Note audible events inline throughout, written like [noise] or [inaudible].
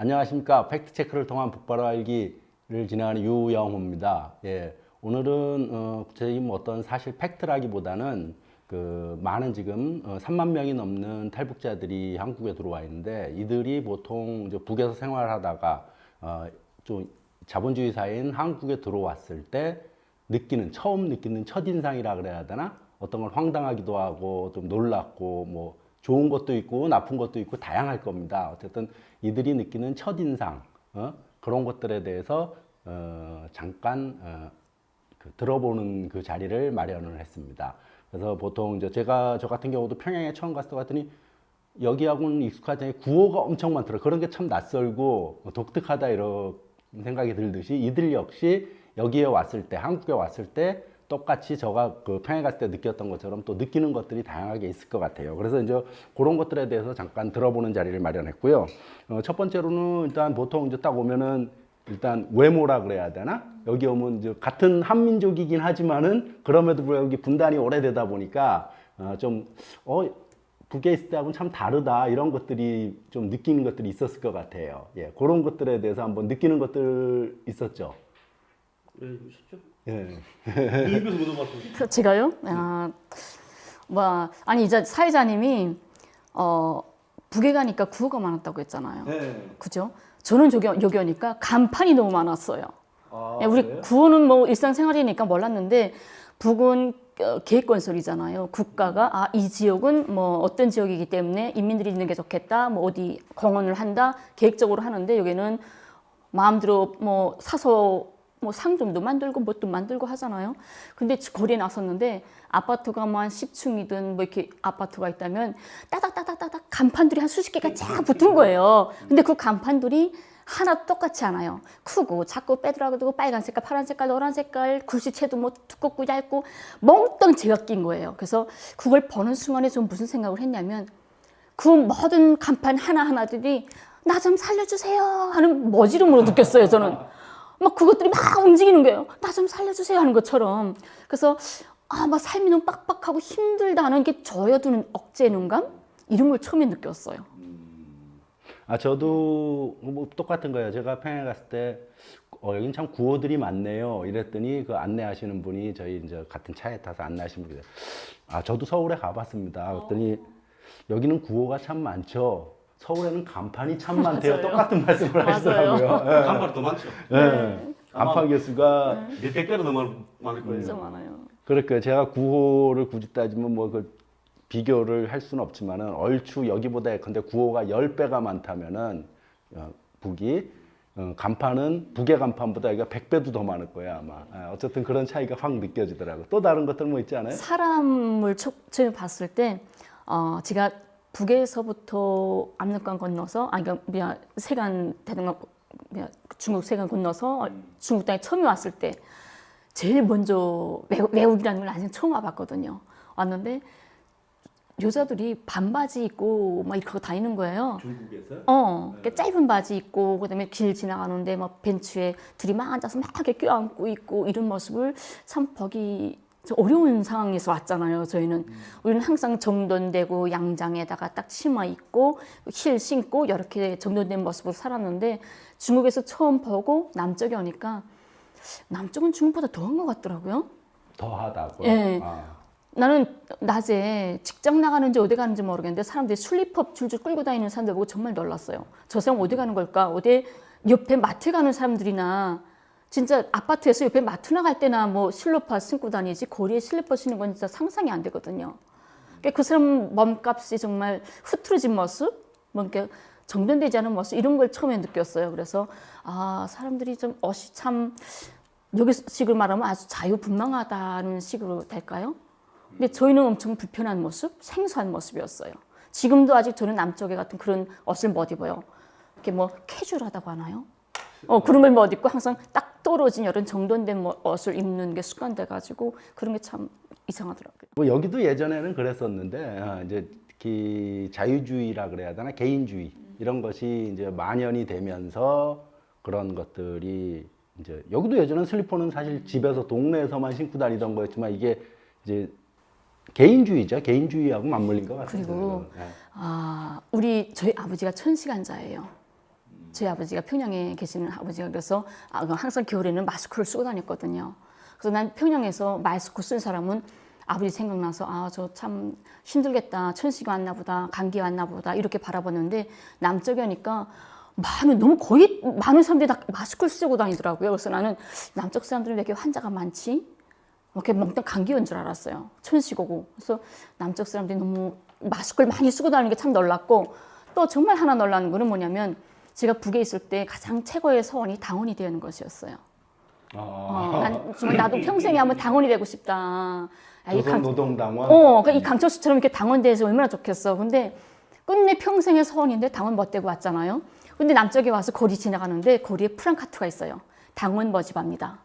안녕하십니까. 팩트체크를 통한 북바로 알기를 진행하는 유영호입니다. 예. 오늘은, 어, 저희 뭐 어떤 사실 팩트라기보다는 그 많은 지금 어, 3만 명이 넘는 탈북자들이 한국에 들어와 있는데 이들이 보통 이제 북에서 생활하다가 어, 좀 자본주의 사회인 한국에 들어왔을 때 느끼는 처음 느끼는 첫인상이라 그래야 되나 어떤 걸 황당하기도 하고 좀 놀랍고 뭐 좋은 것도 있고 나쁜 것도 있고 다양할 겁니다. 어쨌든 이들이 느끼는 첫인상 어? 그런 것들에 대해서 어, 잠깐 어, 그 들어보는 그 자리를 마련을 했습니다. 그래서 보통 이제 제가 저 같은 경우도 평양에 처음 갔을 때 같더니 여기하고는 익숙하지 구호가 엄청 많더라. 그런 게 참 낯설고 독특하다 이런 생각이 들듯이 이들 역시 여기에 왔을 때 한국에 왔을 때 똑같이 저가 그 평양 갔을 때 느꼈던 것처럼 또 느끼는 것들이 다양하게 있을 것 같아요. 그래서 이제 그런 것들에 대해서 잠깐 들어보는 자리를 마련했고요. 어, 첫 번째로는 일단 보통 이제 딱 오면은 일단 외모라 그래야 되나? 여기 오면 이제 같은 한민족이긴 하지만은 그럼에도 불구하고 여기 분단이 오래되다 보니까 어, 좀 어, 북에 있을 때하고는 참 다르다 이런 것들이 좀 느끼는 것들이 있었을 것 같아요. 예, 그런 것들에 대해서 한번 느끼는 것들 있었죠. 예, 있었죠. 예. 입에서 묻어봤습니다. 그 제가요? 아, 뭐 아니 이제 사회자님이 어 북에 가니까 구호가 많았다고 했잖아요. 네. 그죠? 저는 여기, 여기 오니까 간판이 너무 많았어요. 아, 예, 우리 그래요? 구호는 뭐 일상생활이니까 몰랐는데 북은 어, 계획 건설이잖아요. 국가가 아 이 지역은 뭐 어떤 지역이기 때문에 인민들이 있는 게 좋겠다. 뭐 어디 공헌을 한다. 계획적으로 하는데 여기는 마음대로 뭐 사서 뭐 상점도 만들고 뭣도 만들고 하잖아요. 근데 거리에 나섰는데 아파트가 뭐 한 10층이든 뭐 이렇게 아파트가 있다면 따닥따닥따닥 간판들이 한 수십 개가 쫙 붙은 거예요. 근데 그 간판들이 하나 똑같지 않아요. 크고 작고 빼들어가지고 빨간 색깔, 파란 색깔, 노란 색깔, 글씨체도 뭐 두껍고 얇고 멍땅 제가 낀 거예요. 그래서 그걸 보는 순간에 좀 무슨 생각을 했냐면 그 모든 간판 하나하나들이 나 좀 살려주세요 하는 머지름으로 느꼈어요, 저는. 막 그것들이 막 움직이는 거예요. 나 좀 살려주세요 하는 것처럼. 그래서 아, 막 삶이 너무 빡빡하고 힘들다 하는 게 저여두는 억제 능감? 이런 걸 처음에 느꼈어요. 아 저도 뭐 똑같은 거예요. 제가 평양 갔을 때 어, 여긴 참 구호들이 많네요. 이랬더니 그 안내하시는 분이 저희 이제 같은 차에 타서 안내하시는 분이 아 저도 서울에 가봤습니다. 그랬더니 여기는 구호가 참 많죠. 서울에는 간판이 참 많대요. 맞아요. 똑같은 말씀을. 하시더라고요. [laughs] 예. 간판이 더 많죠. 예. 간판 개수가 몇백 배로 더 많- 많을 거예요. 진짜 많아요. 그러니까 제가 구호를 굳이 따지면 뭐 그 비교를 할 수는 없지만은 얼추 여기보다 근데 구호가 10배가 많다면은 어, 북이 어, 간판은 북의 간판보다 여기가 100배도 더 많을 거야 아마. 아, 어쨌든 그런 차이가 확 느껴지더라고. 또 다른 것들 뭐 있지 않아요? 사람을 초- 처음에 봤을 때, 어, 제가 북에서부터 압록강 건너서, 아니, 그러니까 뭐야, 세간 대동강, 뭐야, 중국 세간 건너서 중국 땅에 처음에 왔을 때, 제일 먼저 외국, 외국이라는 걸 아직 처음 와봤거든요. 왔는데, 여자들이 반바지 입고 막 이렇게 다니는 거예요. 중국에서? 어, 그러니까 짧은 바지 입고 그다음에 길 지나가는데 막 벤치에 둘이 막 앉아서 막 이렇게 껴안고 있고 이런 모습을 참 보기 좀 어려운 상황에서 왔잖아요. 저희는 우리는 항상 정돈되고 양장에다가 딱 치마 입고 힐 신고 이렇게 정돈된 모습으로 살았는데 중국에서 처음 보고 남쪽에 오니까 남쪽은 중국보다 더한 것 같더라고요. 더하다고. 예. 아. 나는 낮에 직장 나가는지 어디 가는지 모르겠는데 사람들이 슬리퍼 줄줄 끌고 다니는 사람들 보고 정말 놀랐어요. 저 사람 어디 가는 걸까? 어디 옆에 마트 가는 사람들이나 진짜 아파트에서 옆에 마트 나갈 때나 뭐 슬리퍼 신고 다니지 거리에 슬리퍼 신는 건 진짜 상상이 안 되거든요. 그러니까 그 사람 몸값이 정말 흐트러진 모습, 뭔가 정돈되지 않은 모습 이런 걸 처음에 느꼈어요. 그래서 아 사람들이 좀 옷이 참 여기 식으로 말하면 아주 자유분방하다는 식으로 될까요? 근데 저희는 엄청 불편한 모습, 생소한 모습이었어요. 지금도 아직 저는 남쪽에 같은 그런 옷을 못 입어요. 이렇게 뭐 캐주얼하다고 하나요? 어걸못 입고 항상 딱 떨어진 이런 정돈된 뭐 옷을 입는 게 습관돼가지고 그런 게 참 이상하더라고요. 뭐 여기도 예전에는 그랬었는데 아, 이제 특히 자유주의라 그래야 되나 개인주의 이런 것이 이제 만연이 되면서 그런 것들이 이제 여기도 예전엔 슬리퍼는 사실 집에서 동네에서만 신고 다니던 거였지만 이게 이제 개인주의죠 개인주의하고 맞물린 것 같아요. 그리고. 예. 아 우리 저희 아버지가 천시간자예요. 제 아버지가 평양에 계시는 아버지가 그래서 아, 그 항상 겨울에는 마스크를 쓰고 다녔거든요. 그래서 난 평양에서 마스크 쓴 사람은 아버지 생각나서 아 저 참 힘들겠다 천식이 왔나 보다 감기 왔나 보다 이렇게 바라봤는데 남쪽에 오니까 많은 너무 거의 많은 사람들이 다 마스크를 쓰고 다니더라고요. 그래서 나는 남쪽 사람들은 왜 이렇게 환자가 많지? 뭐 이렇게 먹던 감기 온 줄 알았어요. 천식 오고 그래서 남쪽 사람들이 너무 마스크를 많이 쓰고 다니는 게 참 놀랐고 또 정말 하나 놀라는 거는 뭐냐면 제가 북에 있을 때 가장 최고의 소원이 당원이 되는 것이었어요. 어, 난 정말 나도 평생에 한번 당원이 되고 싶다. 아, 이 강- 조선노동당원. 어, 그러니까 이 강철수처럼 이렇게 당원돼서 얼마나 좋겠어. 근데 끝내 평생의 소원인데 당원 못 되고 왔잖아요. 근데 남쪽에 와서 거리 지나가는데 거리에 프랑카트가 있어요. 당원 머지바입니다.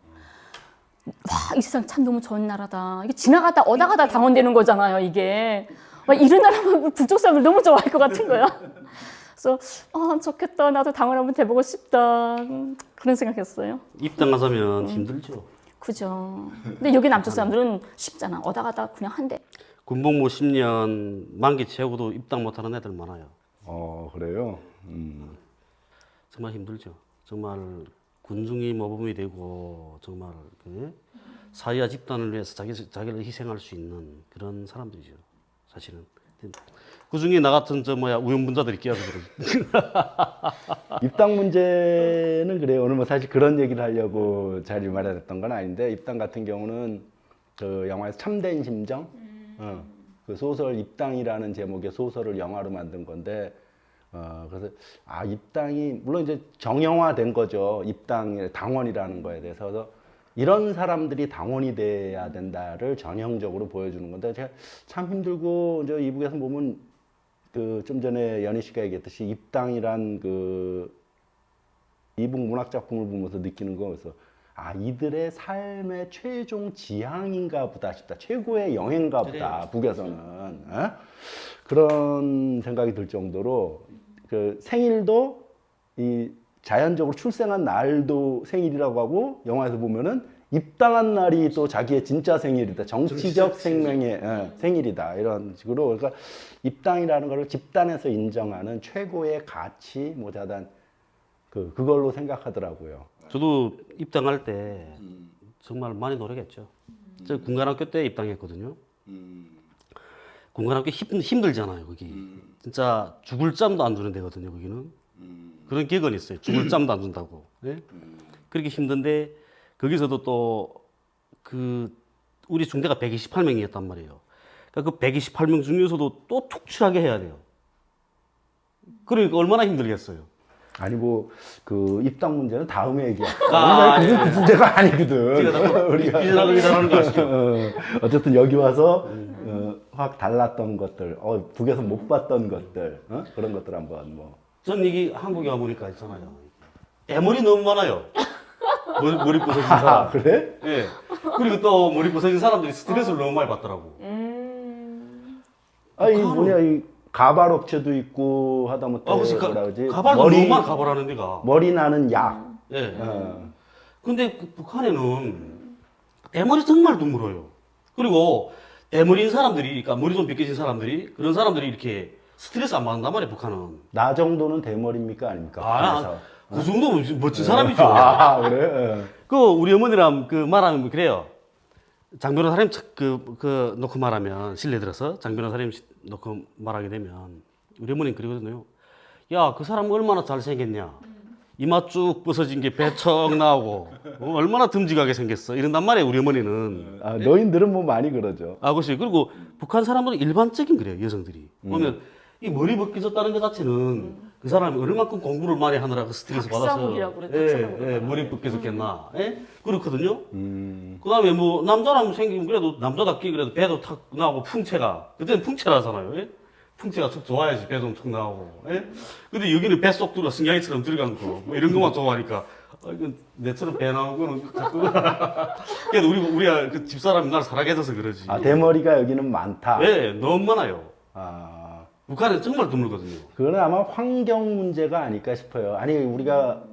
와, 이 세상 참 너무 좋은 나라다. 이게 지나가다 오다 가다 당원되는 거잖아요, 이게. 와, 이런 나라면 북쪽 사람들 너무 좋아할 것 같은 거야. 그래서 아, 좋겠다. 나도 당원 한번 돼보고 싶다. 음, 그런 생각했어요. 입당하자면 힘들죠. 그죠. 근데 여기 남쪽 사람들은 쉽잖아. 오다 가다 그냥 한대. 군복무 10년 만기 채우고도 입당 못하는 애들 많아요. 어 그래요. 음. 정말 힘들죠. 정말 군중이 모범이 되고 정말 그 사회와 집단을 위해서 자기 자기를 희생할 수 있는 그런 사람들이죠. 사실은 그 중에 나 같은 저 뭐야 우영분자들이 끼어서 그러지. 입당 문제는 그래요. 오늘 뭐 사실 그런 얘기를 하려고 자리 마련했던 건 아닌데 입당 같은 경우는 그 영화에서 참된 심정, 어, 그 소설 입당이라는 제목의 소설을 영화로 만든 건데 어, 그래서 아 입당이 물론 이제 정형화된 거죠. 입당 당원이라는 거에 대해서 그래서 이런 사람들이 당원이 돼야 된다를 전형적으로 보여주는 건데 제가 참 힘들고 이제 이북에서 보면 그 좀 전에 연희 씨가 얘기했듯이 입당이란 그 이북 문학 작품을 보면서 느끼는 거. 그래서 아 이들의 삶의 최종 지향인가 보다 싶다. 최고의 영예인가 보다 북에서는. 어? 그런 생각이 들 정도로 그 생일도 이 자연적으로 출생한 날도 생일이라고 하고 영화에서 보면은 입당한 날이 또 자기의 진짜 생일이다 정치적 생명의 예, 생일이다 이런 식으로 그러니까 입당이라는 것을 집단에서 인정하는 최고의 가치 모자단 그 그걸로 생각하더라고요. 저도 입당할 때 정말 많이 노력했죠. 저 군관학교 때 입당했거든요. 군관학교 힘, 힘들잖아요, 거기. 진짜 죽을 짬도 안 주는 데거든요, 거기는. 그런 격언이 있어요. 죽을 짬도 안 준다고. 예? 그렇게 힘든데 거기서도 또 그 우리 중대가 128명이었단 말이에요. 그러니까 그 128명 중에서도 또 툭출하게 해야 돼요. 그러니까 얼마나 힘들겠어요. 아니 뭐 그 입당 문제는 다음에 얘기야. 아, 오늘 그게 그 문제가 아니거든. 다 비슷하게 잘하는 거 아시죠? 어, 어쨌든 여기 와서 어, 확 달랐던 것들, 어, 북에서 못 봤던 것들 어? 그런 것들 한번 뭐. 전 이게 한국에 와보니까 있잖아요. 대머리 너무 많아요. 머리, 머리 부서진 아 사람. 그래? 예. 그리고 또 머리 부서진 사람들이 스트레스를 너무 많이 받더라고. 아이 뭐냐 이 가발 업체도 있고 하다못해 아, 그래서 뭐라 가, 그러지? 가발도 머리 너무 많이 가발하는 데가. 머리 나는 약. 예. 어. 근데 그 북한에는 대머리 정말 드물어요. 그리고 대머리인 사람들이, 그러니까 머리 좀 벗겨진 사람들이, 그런 사람들이 이렇게 스트레스 안 받는단 말이에요, 북한은. 나 정도는 대머리입니까 아닙니까? 아, 북한에서. 그 정도면 멋진 사람이죠. 아 그래? 예. 그 우리 어머니랑 그 말하면 그래요. 장 변호사님 그, 그 놓고 말하면 실례 들어서 장 변호사님 놓고 말하게 되면 우리 어머니는 그러거든요. 야 그 사람 얼마나 잘생겼냐. 이마 쭉 부서진 게 배척 나오고 어, 얼마나 듬직하게 생겼어 이런단 말이에요 우리 어머니는 아, 노인들은 뭐 많이 그러죠. 아 그렇지 그리고 북한 사람들은 일반적인 그래요 여성들이 보면 이 머리 벗겨졌다는 것 자체는 그 사람이 얼마만큼 공부를 많이 하느라 그 스트레스 받아서 박사물이라고 예, 박사물. 예, 머리 벗겨졌겠나 예? 그렇거든요 음. 그 다음에 뭐 남자라면 생기면 그래도 남자답게 그래도 배도 탁 나오고 풍채가 그때는 풍채라잖아요. 예? 풍채가 툭 좋아야지 배도 툭 나오고. 예? 근데 여기는 뱃속 들어 승냥이처럼 들어간 거. 뭐 이런 것만 좋아하니까 아, 이건 내처럼 배 나온 거는 자꾸 [laughs] 그래도 우리 우리가 그 집사람이 날 사랑해줘서 그러지. 아 대머리가 여기는 많다. 예, 너무 많아요. 아 북한은 정말 드물거든요. 그거는 아마 환경 문제가 아닐까 싶어요. 아니 우리가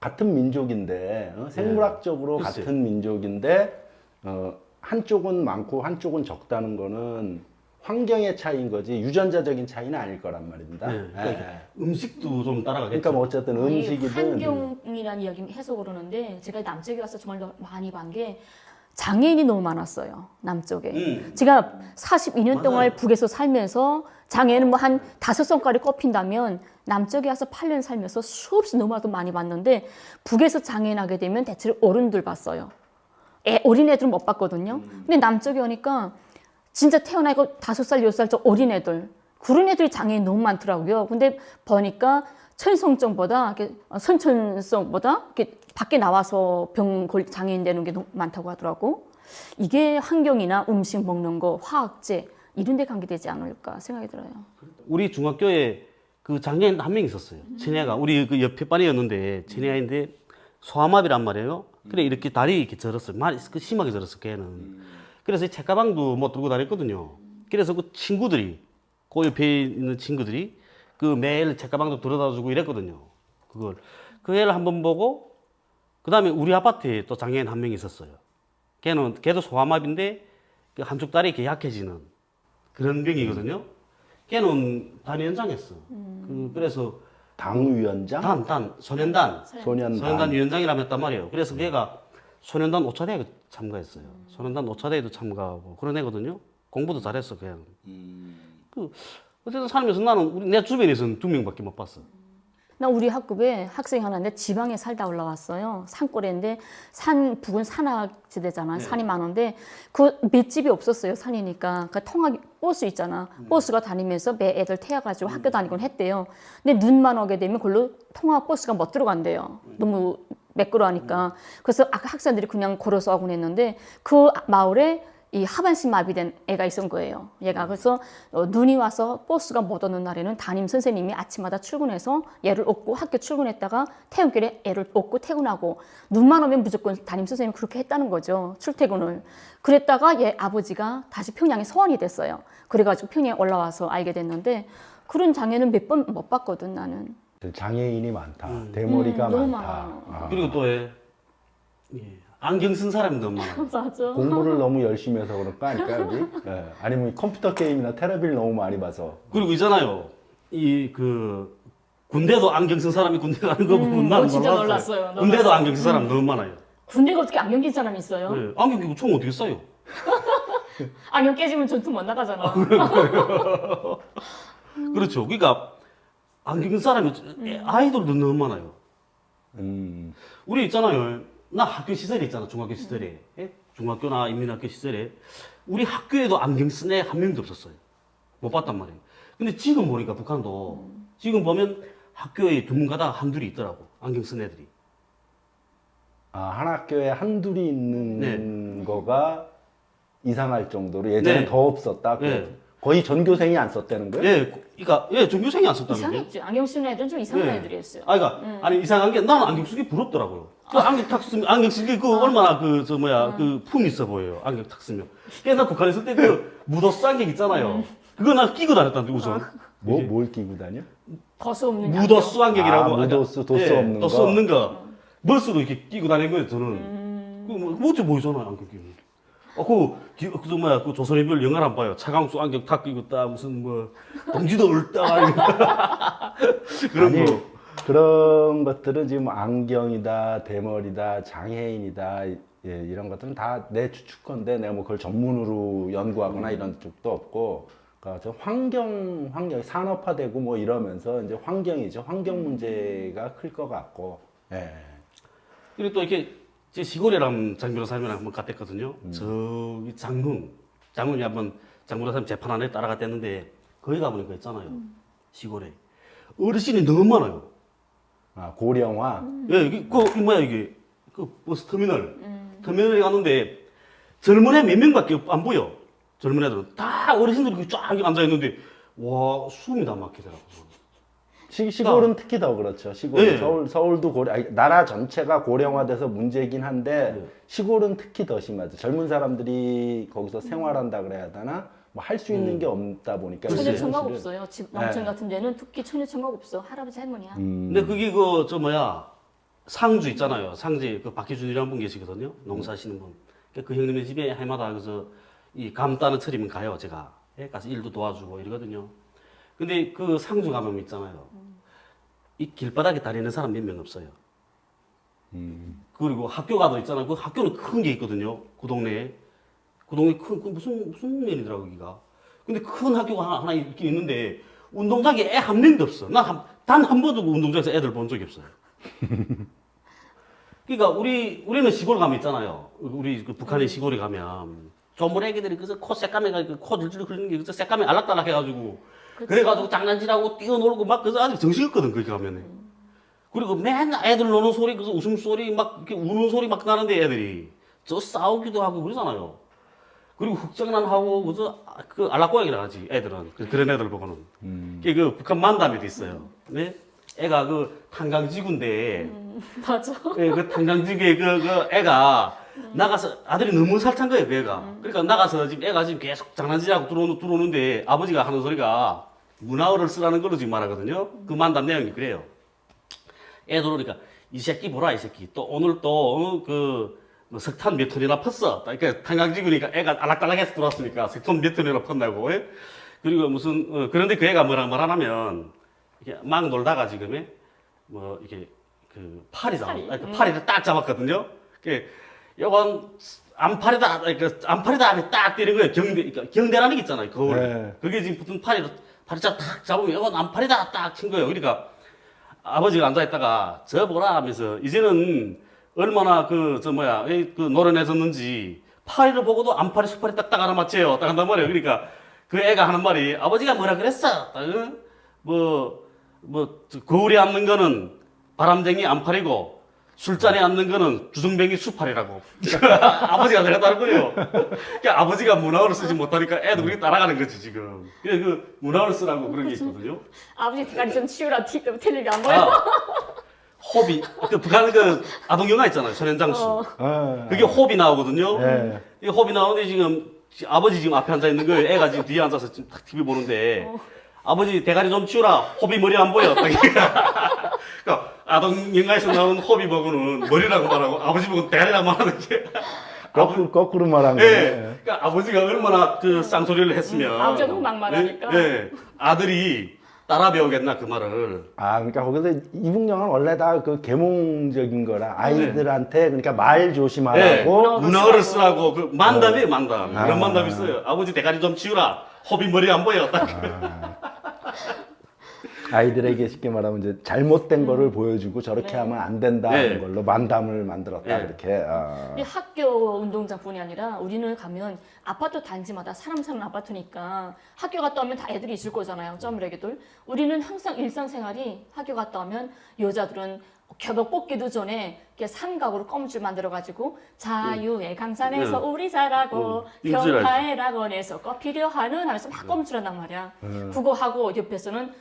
같은 민족인데 어? 생물학적으로 네. 글쎄. 같은 민족인데 어, 한쪽은 많고 한쪽은 적다는 거는 환경의 차이인 거지 유전자적인 차이는 아닐 거란 말입니다. 네, 예, 그러니까 예. 음식도 좀 따라가겠죠. 그러니까 뭐 어쨌든 이 음식이든 환경이라는 이야기 해서 그러는데 제가 남쪽에 와서 정말 많이 본게 장애인이 너무 많았어요 남쪽에. 음. 제가 42년 동안 맞아요. 북에서 살면서 장애는 뭐 한 다섯 손가락이 꼽힌다면 남쪽에 와서 8년 살면서 수없이 너무나도 많이 봤는데 북에서 장애인 하게 되면 대체로 어른들 봤어요. 애, 어린애들은 못 봤거든요. 근데 남쪽에 오니까 진짜 태어나고 다섯 살, 여섯 살 저 어린애들 그런 애들이 장애인 너무 많더라고요. 근데 보니까 천성증보다 어, 선천성보다 이렇게 밖에 나와서 병걸 장애인 되는 게 많다고 하더라고. 이게 환경이나 음식 먹는 거, 화학제 이런 데 관계되지 않을까 생각이 들어요. 우리 중학교에 그 장애인 한명 있었어요. 친애가 우리 그 옆에 반이었는데 친애인데 소아마비란 말이에요. 그래 이렇게 다리 이렇게 절었어요. 많이 그 심하게 절었어 걔는. 그래서 이 책가방도 못 들고 다녔거든요. 그래서 그 친구들이 그 옆에 있는 친구들이 그 매일 책가방도 들어다주고 이랬거든요. 그걸 그 애를 한번 보고 그 다음에 우리 아파트에 또 장애인 한 명 있었어요. 걔는 걔도 소아마비인데 그 한쪽 다리 이렇게 약해지는 그런 병이거든요. 걔는 단위원장했어. 그, 그래서 당위원장, 단, 단, 소년단, 소년단, 소년단 위원장이라고 했단 말이에요. 그래서 걔가 소년단 오차대회 참가했어요. 소년단 오차대회도 참가하고 그런 애거든요. 공부도 잘했어, 그냥. 그, 어쨌든 살면서 나는 우리 내 주변에서는 두 명밖에 못 봤어. 나 우리 학급에 학생이 하나 있는데 지방에 살다 올라왔어요. 산골인데 산 북은 산악지대잖아. 산이 많은데 그 맷집이 없었어요. 산이니까 그 통학 버스 있잖아. 버스가 다니면서 매 애들 태워가지고 학교 다니곤 했대요. 근데 눈만 오게 되면 그걸로 통학 버스가 못 들어간대요. 너무 매끄러하니까. 그래서 아까 학생들이 그냥 걸어서 오곤 했는데 그 마을에 이 하반신 마비된 애가 있은 거예요. 얘가 그래서 어, 눈이 와서 버스가 못 오는 날에는 담임 선생님이 아침마다 출근해서 얘를 업고 학교 출근했다가 퇴근길에 애를 업고 퇴근하고 눈만 오면 무조건 담임 선생님이 그렇게 했다는 거죠. 출퇴근을. 그랬다가 얘 아버지가 다시 평양에 소환이 됐어요. 그래가지고 평양에 올라와서 알게 됐는데 그런 장애는 몇 번 못 봤거든 나는. 장애인이 많다, 대머리가 음, 너무 많다. 많아요. 아, 그리고 또 애, 예, 안경 쓴 사람이 너무 많아요. [laughs] 맞아. 공부를 너무 열심히 해서 그런 거 아닐까요, 여기? [laughs] 예. 아니면 컴퓨터 게임이나 테레비를 너무 많이 봐서. 그리고 있잖아요. 이 그 군대도 안경 쓴 사람이 군대 가는 거 보면 나는 어, 진짜 놀랐어요. 놀랐어요. 군대도 놀랐어요. 안경 쓴 사람 너무 많아요. 군대가 어떻게 안경 낀 사람이 있어요? 네, 안경 끼고 총 어떻게 쏴요? [laughs] 안경 깨지면 전투 못 나가잖아. 그렇죠. 그러니까 안경 쓴 사람이 아이돌도 너무 많아요. 음, 우리 있잖아요. 나 학교 시절에 있잖아. 중학교 시절에. 예? 중학교나 인민학교 시절에 우리 학교에도 안경 쓴 애 한 명도 없었어요. 못 봤단 말이에요. 근데 지금 보니까 북한도 지금 보면 학교에 드문가다 한둘이 있더라고. 안경 쓴 애들이. 아, 한 학교에 한둘이 있는 네. 거가 이상할 정도로 예전에 네. 더 없었다. 네. 거의 전교생이 안 썼다는 거예요? 예, 그러니까 예, 전교생이 안 썼다는 게. 이상했지. 안경 쓰는 애들은 좀 이상한 네. 애들이었어요. 아, 그러니까 아니 이상한 게 나는 안경 쓰기 부럽더라고요. 그 안경 탁 쓰면 안경 쓰기 그 얼마나 그 저 뭐야 그 품 있어 보여요. 안경 탁 쓰면. 꽤나 북한에 있을 때 그 무더스 안경 있잖아요. 그거 나 끼고 다녔다는데 우선. 뭐, 뭘 끼고 다녀? 거수 없는 무더스 안경이라고. 아, 무더스, 도스 예, 없는 거. 없는 거. 머스도 이렇게 끼고 다니는 거예요 저는. 음. 그뭐 멋져 보이잖아요 안경 끼면. 아, 그, 기- 그, 저 뭐야, 그 조선의별 영화를 안 봐요. 차강수 안경 탁 끼고 딱, 무슨 뭐, 동지도 얼딱. [laughs] 그런 아니, 거. 그런 것들은 지금 안경이다, 대머리다, 장애인이다, 예, 이런 것들은 다 내 추측 건데 내가 뭐 그걸 전문으로 연구하거나 이런 쪽도 없고, 그러니까 저 환경, 환경, 산업화되고 뭐 이러면서 이제 환경이죠. 환경 문제가 클 것 같고, 예. 그리고 또 이렇게 제 시골이랑 장 변호사님이랑 한번 갔댔거든요. 저기 장흥, 장흥이 한번 장 변호사님 재판 안에 따라갔댔는데 거기 가보니까 있잖아요. 시골에 어르신이 너무 많아요. 아, 고령화. 예, 이게 그 이 뭐야 이게 그 버스 터미널 터미널에 갔는데 젊은 애 몇 명밖에 안 보여. 젊은 애들은 다 어르신들이 쫙 앉아 있는데 와 숨이 다 막히더라고. 시, 시골은 특히 더 그렇죠. 시골 네. 서울 서울도 고령 아니, 나라 전체가 고령화돼서 문제이긴 한데 네. 시골은 특히 더 심하죠. 젊은 사람들이 거기서 생활한다 그래야 되나 뭐 할 수 있는 게 없다 보니까 글쎄요. 사실은. 없어요. 집 농촌 네. 같은 데는 특히 처녀청각 없어. 할아버지 할머니야. 음, 근데 그게 그 저 뭐야 상주 있잖아요. 상주에 그 박희준이라는 분 계시거든요. 농사하시는 분. 그러니까 그 형님의 집에 해마다 그래서 이 감 따는 철이면 가요. 제가 예, 가서 일도 도와주고 이러거든요. 근데 그 상주 가면 있잖아요. 이 길바닥에 다니는 사람 몇 명 없어요. 그리고 학교 가도 있잖아요. 그 학교는 큰 게 있거든요. 그 동네에. 그 동네 큰, 그 무슨, 무슨 면이더라고, 거기가. 근데 큰 학교가 하나, 하나 있긴 있는데, 운동장에 애 한 명도 없어. 나 단 한 번도 그 운동장에서 애들 본 적이 없어요. [laughs] 그러니까 우리, 우리는 시골 가면 있잖아요. 우리 그 북한의 시골에 가면. 조물 애기들이 그저 코 새까매 가지고 코 질질 흘리는 게 그저 새까매 알락달락 해가지고. 그래가지고 장난질하고 뛰어놀고 막 그래서 아주 정신없거든, 거기 가면은. 그리고 맨날 애들 노는 소리, 그래서 웃음소리, 막 이렇게 우는 소리 막 나는데 애들이. 저 싸우기도 하고 그러잖아요. 그리고 흑장난하고, 그저 그 알락고양이라 하지, 애들은. 그- 그런 애들 보고는. 그게 그 북한 만담에도 있어요. 네? 애가 그 탄강지구인데, [laughs] 맞아. 예, 그 탄강지구에 그, 그 애가 나가서 아들이 너무 살찬 거예요, 그 애가. 그러니까 나가서 지금 애가 지금 계속 장난질하고 들어오는, 들어오는데 아버지가 하는 소리가 문화어를 쓰라는 걸로 지금 말하거든요. 그 만담 내용이 그래요. 애 들어오니까 이 새끼 보라, 이 새끼. 또 오늘 또, 어, 그, 뭐 석탄 몇 톤이나 폈어. 그러니까 탄강지구니까 애가 알락달락해서 들어왔으니까 석탄 몇 톤이나 폈다고. 예? 그리고 무슨, 어, 그런데 그 애가 뭐라 말하냐면, 이렇게 막 놀다가 지금에, 뭐, 이렇게, 그, 팔이 잡았, 아니, 그 팔이를 딱 잡았거든요. 그, 요건, 안팔이다, 아니, 그, 안팔이다 하면 딱 때린 거예요. 경대, 그러니까 경대라는 게 있잖아요. 거울. 네. 그게 지금 붙은 팔이, 팔이 딱 잡으면 요건 안팔이다 딱 친 거예요. 그러니까, 아버지가 앉아 있다가, 저 보라 하면서, 이제는 얼마나 그, 저 뭐야, 이그 노련해졌는지, 파리를 보고도 안파리, 수파리 딱딱 알아맞혀요. 딱 한단 말이에요. 그러니까, 그 애가 하는 말이, 아버지가 뭐라 그랬어? 딱, 응? 뭐, 뭐, 저 거울에 앉는 거는 바람쟁이 안팔이고, 술잔에 앉는 거는 주정뱅이 수팔이라고. [laughs] 아버지가 그랬다는 거예요. 그러니까 아버지가 문화어를 쓰지 못하니까 애도 그렇게 따라가는 거지, 지금. 그래, 그 문화어를 쓰라고 그런 게 있거든요. 아버지 대가리 좀 치우라 티, 텔레비 안 보여. 아, 호비. 그 북한 그 아동 영화 있잖아요. 씨. 어. 어. 그게 호비 나오거든요. 네. 이 호비 나오는데 지금 지- 아버지 지금 앞에 앉아 있는 거예요. 애가 지금 뒤에 앉아서 지금 탁 TV 보는데 아버지 대가리 좀 치우라. 호비 머리 안 보여. 딱 이렇게. [laughs] 그러니까 아동 영화에서 나오는 호비 보고는 머리라고 말하고 아버지 보고 대가리라고 말하는 게. 거꾸로, 거꾸로 말한 예. 거예요. 그러니까 아버지가 얼마나 그 쌍소리를 했으면. 음, 아버지가 너무 막말하니까. 예. 예. 아들이 따라 배우겠나 그 말을. 아, 그러니까 거기서 이북영은 원래 다 그 계몽적인 거라 아이들한테 그러니까 말 네. 조심하라고 문어를 쓰라고 그 만담이에요 만담 아. 그런 만담 있어요 아버지 대가리 좀 치우라 호비 머리 안 보여 딱 [laughs] 아이들에게 쉽게 말하면 이제 잘못된 거를 보여주고 저렇게 네. 하면 안 된다는 네. 걸로 만담을 만들었다 네. 이렇게. 아. 이 학교 운동장뿐이 아니라 우리는 가면 아파트 단지마다 사람 사는 아파트니까 학교 갔다 오면 다 애들이 있을 거잖아요. 점으레기들. 우리는 항상 일상생활이 학교 갔다 오면 여자들은 겨벽 뽑기도 전에 이렇게 삼각으로 껌줄 만들어 가지고 자유의 강산에서 네. 우리 자라고 응, 인줄. 평화의 낙원에서 꼭 필요하는 하면서 막 껌줄 한단 말이야. 그거 하고 옆에서는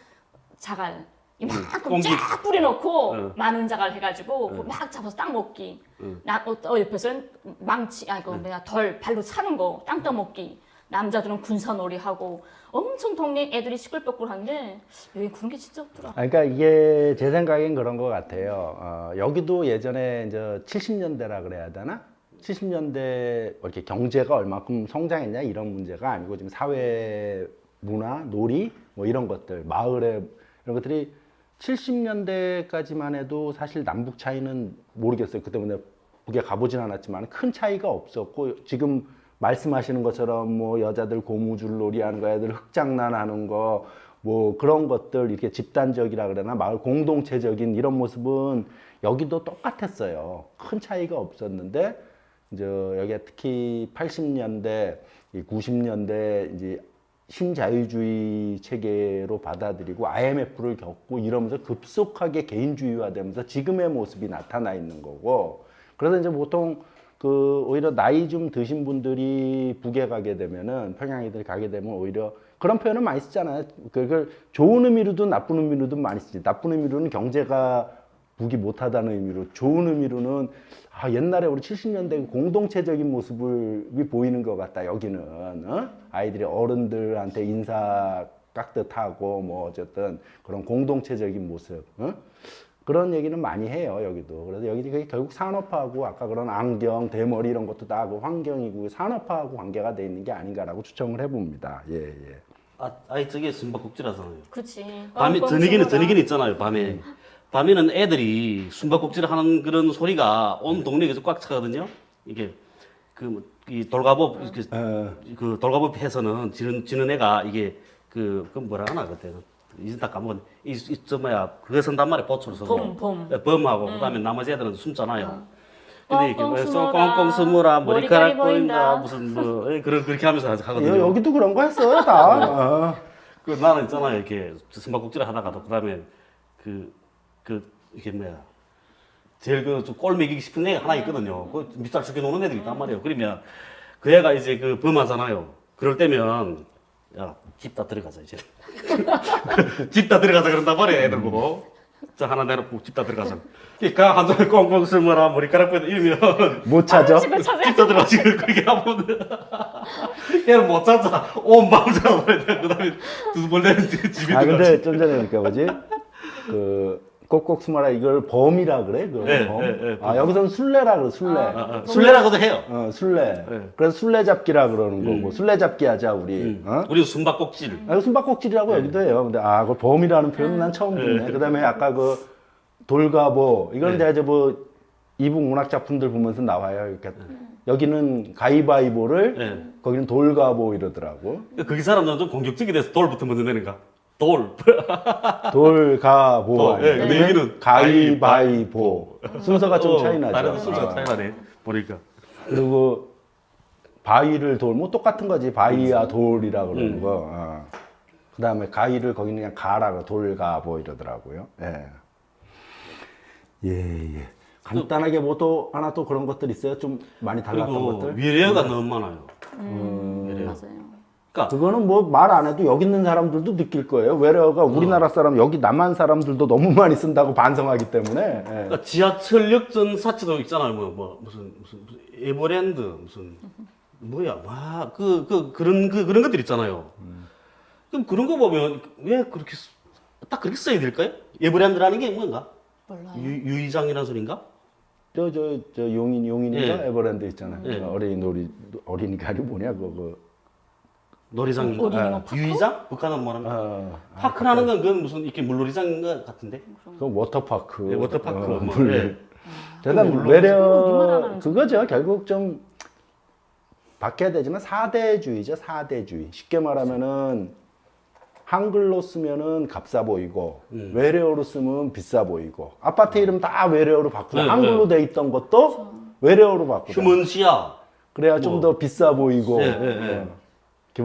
자갈 이만큼 꽁기. 쫙 뿌려놓고 응. 많은 자갈 해가지고 그거 막 잡아서 땅 먹기. 나, 어, 어, 옆에서는 망치, 아, 이거 뭐야, 덜, 발로 차는 거, 땅 떠먹기. 남자들은 군사놀이 하고 엄청 동네 애들이 시끌벅글 한데 여기 그런 게 진짜 없더라. 아, 그러니까 이게 제 생각엔 그런 것 같아요. 어, 여기도 예전에 이제 70년대라 그래야 되나? 70년대 이렇게 경제가 얼마큼 성장했냐 이런 문제가 아니고 지금 사회 문화, 놀이 뭐 이런 것들, 마을에 이런 것들이 70년대까지만 해도 사실 남북 차이는 모르겠어요. 그때 문에 북에 가보진 않았지만 큰 차이가 없었고 지금 말씀하시는 것처럼 뭐 여자들 고무줄 놀이 하는 거, 애들 흙장난 하는 거, 뭐 그런 것들 이렇게 집단적이라 그러나 마을 공동체적인 이런 모습은 여기도 똑같았어요. 큰 차이가 없었는데 이제 여기가 특히 80년대, 90년대 이제 신자유주의 체계로 받아들이고 IMF를 겪고 이러면서 급속하게 개인주의화되면서 지금의 모습이 나타나 있는 거고 그래서 이제 보통 그 오히려 나이 좀 드신 분들이 북에 가게 되면은 평양이들 가게 되면 오히려 그런 표현을 많이 쓰잖아요. 그걸 좋은 의미로든 나쁜 의미로든 많이 쓰지. 나쁜 의미로는 경제가 북이 못하다는 의미로 좋은 의미로는 아, 옛날에 우리 70년대 공동체적인 모습을 보이는 것 같다 여기는 어? 아이들이 어른들한테 인사 깍듯하고 뭐 어쨌든 그런 공동체적인 모습 어? 그런 얘기는 많이 해요 여기도. 그래서 여기 결국 산업화하고 아까 그런 안경, 대머리 이런 것도 다 그 환경이고 산업화하고 관계가 돼 있는 게 아닌가라고 추정을 해봅니다. 예 예. 아, 아니 저게 숨바꼭질하잖아요. 그렇지. 밤에 저녁에는. 저녁에는 있잖아요. 밤에 밤에는 애들이 숨바꼭질 하는 그런 소리가 온 동네에 계속 꽉 차거든요. 이게 그 이 돌가보 이렇게 어, 그 돌가보 해서는 지는 지는 애가 이게 그, 그 뭐라 하나 그때는 이제 다 까먹은 이저 뭐야 그거 선단 말이야 보초로 서고 범, 범. 예, 범하고 그 다음에 나머지 애들은 숨잖아요. 근데 이게 꽁꽁 뭐 숨어라. 꽁꽁 숨어라 머리카락 머리카락 보인다 보인다. 무슨 뭐 예, 그런 그렇게 하면서 하거든요. 여- 여기도 그런 거 했어요 다. 어. 그 나는 있잖아요 이렇게 숨바꼭질을 하다가도 그다음에 그 그 이게 뭐야 제일 그좀꼴 먹이기 싶은 애가 하나 있거든요. 그 밑살 죽게 노는 애들이 있단 말이에요. 그러면 그 애가 이제 그 범하잖아요. 그럴 때면 야 집 다 들어가자 이제 [laughs] 집 다 들어가자 그런단 말이에요 애들 보고 자 하나 내놓고 집 다 들어가자. 그러니까 한 손에 꽁꽁 숨어라 머리카락 빼다 이러면 [laughs] 못 찾아. 찾아. 집다 들어가지 그렇게 하면 [laughs] 얘는 못 찾아 온 밤을 잡아버려 그다음에 두 벌레는 집에 아 들어가지 근데 좀 전에 그러니까 뭐지 그 꼭꼭 숨어라 이걸 범이라 그래 그 예, 범. 예, 예, 아 여기서는 술래라 그래 술래. 아, 아, 술래라고도 해요. 어 술래. 예. 그래서 술래잡기라 그러는 거고 술래잡기 하자 우리. 어? 우리 숨바꼭질. 아, 이거 숨바꼭질이라고 여기도 해요. 근데 아, 그걸 범이라는 표현은 난 처음 듣네. 네. 그 다음에 아까 그 돌가보 이건 제가 이제 뭐 이북 문학 작품들 보면서 나와요. 이렇게 여기는 가위바위보를 예. 거기는 돌가보 이러더라고. 거기 사람들은 좀 공격적이 돼서 돌부터 먼저 내는가? 돌. 돌가보. [laughs] 돌, 예? 근데 여기는 가위바위보. 순서가 좀 어, 차이 나죠. 다른 순서가 아. 차이 나네. 보니까. 그리고 바위를 돌, 뭐 똑같은 거지. 바위야 돌이라 그러는 음. 거. 어. 그다음에 가위를 거기는 그냥 가라 그 돌가보 이러더라고요. 예. 예, 예. 간단하게 뭐 또 하나 또 그런 것들 있어요? 좀 많이 달랐던 그리고 것들? 위례가 너무 많아요. 음, 맞아요. 그러니까 그거는 뭐 말 안 해도 여기 있는 사람들도 느낄 거예요. 외래어가 우리나라 사람, 여기 남한 사람들도 너무 많이 쓴다고 반성하기 때문에. 예. 그러니까 지하철역전 사치도 있잖아요. 뭐, 뭐 무슨 무슨 무슨 에버랜드 무슨 뭐야? 와, 그, 그 그런 그 그런 것들 있잖아요. 그럼 그런 거 보면 왜 그렇게 쓰- 딱 그렇게 써야 될까요? 에버랜드라는 게 뭔가? 몰라요. 유, 유의장이라는 소린가? 저, 저, 저 용인, 용인인가? 예. 에버랜드 있잖아요. 예. 어린이 놀이, 어린이가 아니고 뭐냐, 그거. 놀이장 어린이 뭐 파크? 유의장? 북한은 뭐라는 어, 파크라는 건 그건 무슨 이렇게 물놀이장 같은데? 그 워터파크. 예, 워터파크. 어, 뭐, 물. 예. 대단 물론 하는 그거죠. 결국 좀 바뀌어야 되지만 사대주의죠. 사대주의. 쉽게 말하면은 한글로 쓰면은 값싸 보이고 음. 외래어로 쓰면 비싸 보이고 아파트 이름 다 외래어로 바꾸고 네, 한글로 돼 있던 것도 외래어로 바꾸고 휴먼시야. 그래야 좀더 비싸 보이고 예, 예, 예. 어,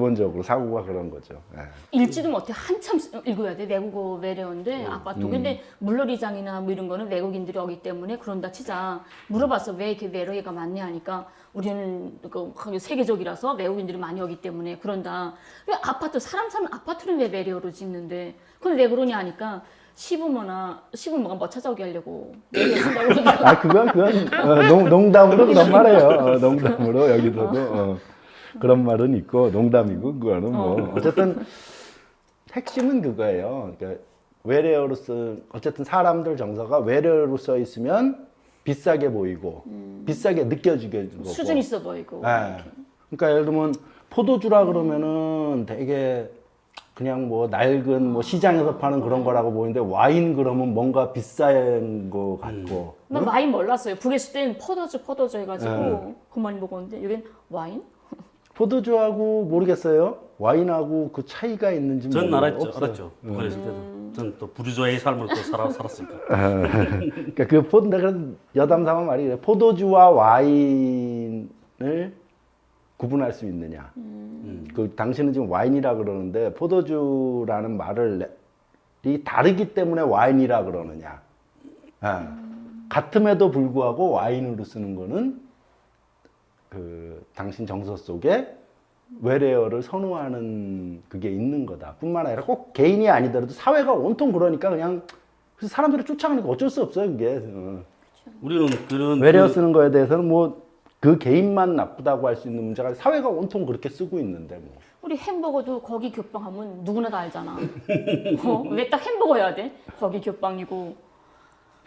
기본적으로 사고가 그런 거죠. 예. 읽지도 못해 한참 쓰- 읽어야 돼? 외국어 외래어인데? 음. 아빠도 근데 물놀이장이나 뭐 이런 거는 외국인들이 오기 때문에 그런다 치자. 물어봤어. 왜 이렇게 외래어가 많냐 하니까 우리는 그 세계적이라서 외국인들이 많이 오기 때문에 그런다. 왜 아파트 사람 사는 아파트는 왜 외래어로 짓는데? 그건 왜 그러냐 하니까 시부모나 시부모가 뭐 찾아오게 하려고. 외래어 쓴다고 그러더라고 [laughs] 아 그건 그건 어, 농, 농담으로 그런 말해요. 어, 농담으로 여기서도. 어, 그런 말은 있고 농담이고 그거는 뭐 어 쨌든 핵심은 그거예요. 그러니까 외래어로 쓴 어쨌든 사람들 정서가 외래어로 써 있으면 비싸게 보이고 비싸게 느껴지게 되고 수준 있어 보이고 예. 그러니까 예를 들면 포도주라 그러면은 되게 그냥 뭐 낡은 뭐 시장에서 파는 그런 거라고 보이는데 와인 그러면 뭔가 비싼 거 같고 난 와인 몰랐어요 북에 있을 땐 포도주 포도주 해가지고 네. 그만 먹었는데 여긴 와인? 포도주하고 모르겠어요. 와인하고 그 차이가 있는지 전 모르겠어요. 알았죠. 없어요. 알았죠. 북한에 있을 때도. 전 또 부르주아의 삶을 또 살아, 살았으니까. [laughs] 그러니까 그 포도 내가 여담 삼아 말이 그래. 포도주와 와인을 구분할 수 있느냐. 그 당신은 지금 와인이라 그러는데 포도주라는 말을 이 다르기 때문에 와인이라 그러느냐. 아, 같음에도 불구하고 와인으로 쓰는 거는 그 당신 정서 속에 외래어를 선호하는 그게 있는 거다. 뿐만 아니라 꼭 개인이 아니더라도 사회가 온통 그러니까 그냥 그래서 사람들이 쫓아가니까 어쩔 수 없어요, 그게. 어. 우리는 그런. 외래어 그- 쓰는 거에 대해서는 뭐 그 개인만 나쁘다고 할 수 있는 문제가 사회가 온통 그렇게 쓰고 있는데 뭐. 우리 햄버거도 거기 교빵하면 누구나 다 알잖아. 어? 왜 딱 햄버거 해야 돼? 거기 교빵이고.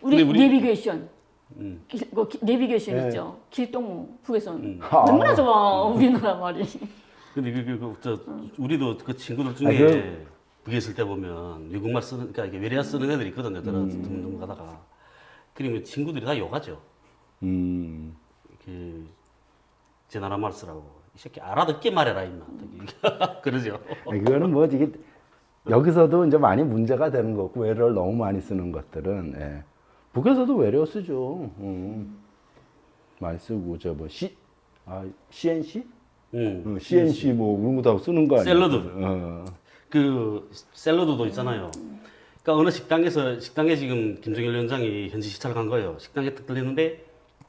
우리- 내비게이션. 음. 길, 그 기- 내비게이션 네. 있죠. 길동무 북에선 음. 얼마나 좋아 우리나라 말이. 근데 그, 그, 그, 저, 우리도 그 친구들 중에 아, 그- 북에 있을 때 보면 외국말 쓰는, 그러니까 이게 외래어 쓰는 애들이 있거든요. 들어, 음. 가다가. 그러면 친구들이 다 욕하죠. 음. 그, 제 나라 말 쓰라고. 이 새끼 알아듣게 말해라, 임마. [laughs] 그러죠. 네, 그거는 뭐 이게 여기서도 이제 많이 문제가 되는 거고 외래어를 너무 많이 쓰는 것들은 예. 북에서도 외래어 쓰죠. 음. 많이 쓰고 저뭐 C 아 CNC 음. 어, CNC 뭐 이런 거다 쓰는 거 아니에요? 샐러드. 어. 그 샐러드도 있잖아요. 그러니까 어느 식당에서 식당에 지금 김정일 위원장이 현지 시찰을 간 거예요. 식당에 딱 들렸는데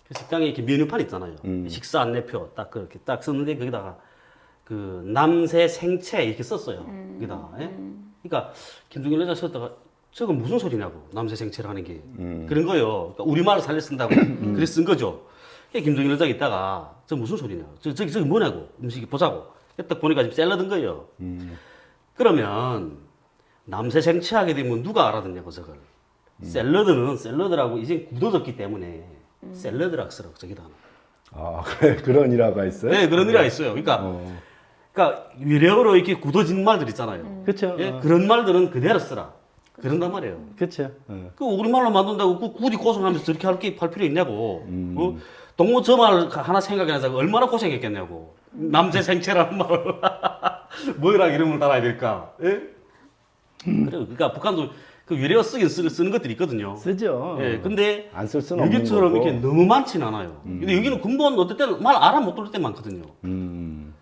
그 식당에 이렇게 메뉴판 있잖아요. 식사 안내표 딱 그렇게 딱 썼는데 거기다가 그 남새 생채 이렇게 썼어요. 거기다가. 예? 그러니까 김정일 위원장 썼다가 저거 무슨 소리냐고 남새 생채를 하는 게 그런 거예요. 그러니까 우리말을 살려 쓴다고 그래서 쓴 거죠. 그래서 김정일 위원장 있다가 저 무슨 소리냐? 저 저기 저기 뭐냐고 음식이 보자고. 딱 보니까 지금 샐러드인 거예요. 그러면 남새 생취하게 되면 누가 알아듣냐고 저걸. 샐러드는 샐러드라고 이제 굳어졌기 때문에 샐러드라고 쓰라고 저기다. 아 그래 그런 일화가 있어요? 네 그런 일이 있어요. 그러니까 어. 그러니까 외래어로 이렇게 굳어진 말들 있잖아요. 그렇죠. 예? 그런 말들은 그대로 쓰라. 그런단 말이에요. 그렇죠. 어. 그 우리말로 만든다고 그 굳이 고생하면서 저렇게 할, 게, 할 필요 있냐고. 어? 동무 저 말 하나 생각이 나서 얼마나 고생했겠냐고. 남제 생체라는 [laughs] 말을 뭐라 이름을 달아야 될까? 예? 그래요. 그러니까 북한도 그 외래어 쓰긴 쓰, 쓰는 것들이 있거든요. 쓰죠. 예, 근데 안 쓸 수는 없는 여기처럼 거고. 이렇게 너무 많지는 않아요. 근데 여기는 근본 어떨 때는 말 알아 못 들을 때 많거든요. 음.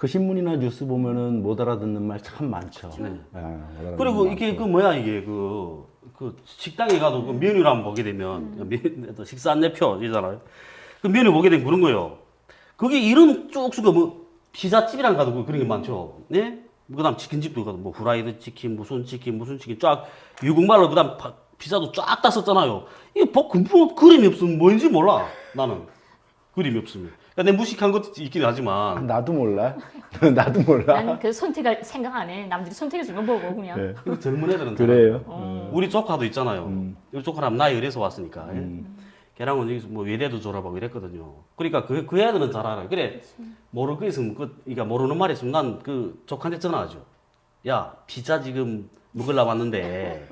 그 신문이나 뉴스 보면은 못 알아듣는 말 참 많죠. 예, 못 알아듣는 그리고 말 이게 그 뭐야 이게 그, 그 식당에 가도 그 메뉴를 한번 보게 되면 메- 또 식사 안내표 이잖아요. 그 메뉴 보게 되면 그런 거예요. 거기 이름 쭉 쓰고 뭐 피자집이랑 가도 그 그런 게 많죠. 네? 그다음 치킨집도 가도 뭐 후라이드 치킨 무슨 치킨 무슨 치킨 쫙 유국말로 그다음 파- 피자도 쫙 다 썼잖아요. 이게 뭐 그림이 없으면 뭔지 몰라 나는 그림이 없으면. 그러니까 내 무식한 것도 있긴 아, 하지만 나도 몰라. [laughs] 나도 몰라. 난그 선택할 생각 안 해. 남들이 선택해 준 거 보고 그냥. 네. 근데 젊은 애들은 다 그래요. 우리 조카도 있잖아요. 우리 조카는 나이 어려서 왔으니까. 예. 걔랑은 여기서 뭐 외대도 졸업하고 이랬거든요. 그러니까 그, 그 애들은 잘 알아요. 그래, 모를 거 있으면, 그, 그러니까 모르는 말 있으면 난 그 조카한테 전화하죠. 야, 피자 지금 먹으려고 왔는데,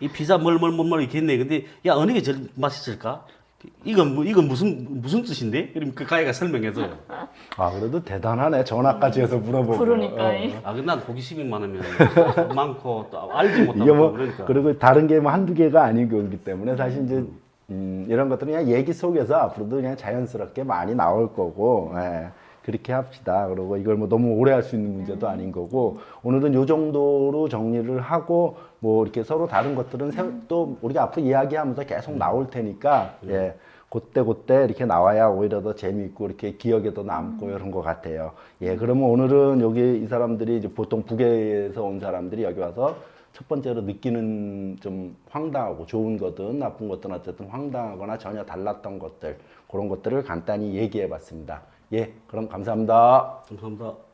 이 피자 뭘 뭘 뭘뭘 이렇게 했네. 근데, 야, 어느 게 제일 맛있을까? 이건, 뭐, 이건 무슨, 무슨 뜻인데? 그럼 그 가이가 설명해줘요. 아 그래도 대단하네. 전화까지 해서 물어보고. 그러니까. 어. 아, 근데 난 호기심이 많으면 [laughs] 많고 또 알지 못하고 이게 뭐 그러니까. 그리고 다른 게 뭐 한두 개가 아니기 때문에 사실 이제 음, 이런 것들은 그냥 얘기 속에서 앞으로도 그냥 자연스럽게 많이 나올 거고 예, 그렇게 합시다. 그리고 이걸 뭐 너무 오래 할 수 있는 문제도 아닌 거고 오늘은 요 정도로 정리를 하고 뭐 이렇게 서로 다른 것들은 새- 또 우리가 앞으로 이야기하면서 계속 나올 테니까 예. 그때 그때 이렇게 나와야 오히려 더 재미있고 이렇게 기억에도 남고 이런 것 같아요. 예, 그러면 오늘은 여기 이 사람들이 이제 보통 북에서 온 사람들이 여기 와서 첫 번째로 느끼는 좀 황당하고 좋은 거든 나쁜 거든 어쨌든 황당하거나 전혀 달랐던 것들 그런 것들을 간단히 얘기해 봤습니다. 예, 그럼 감사합니다. 감사합니다.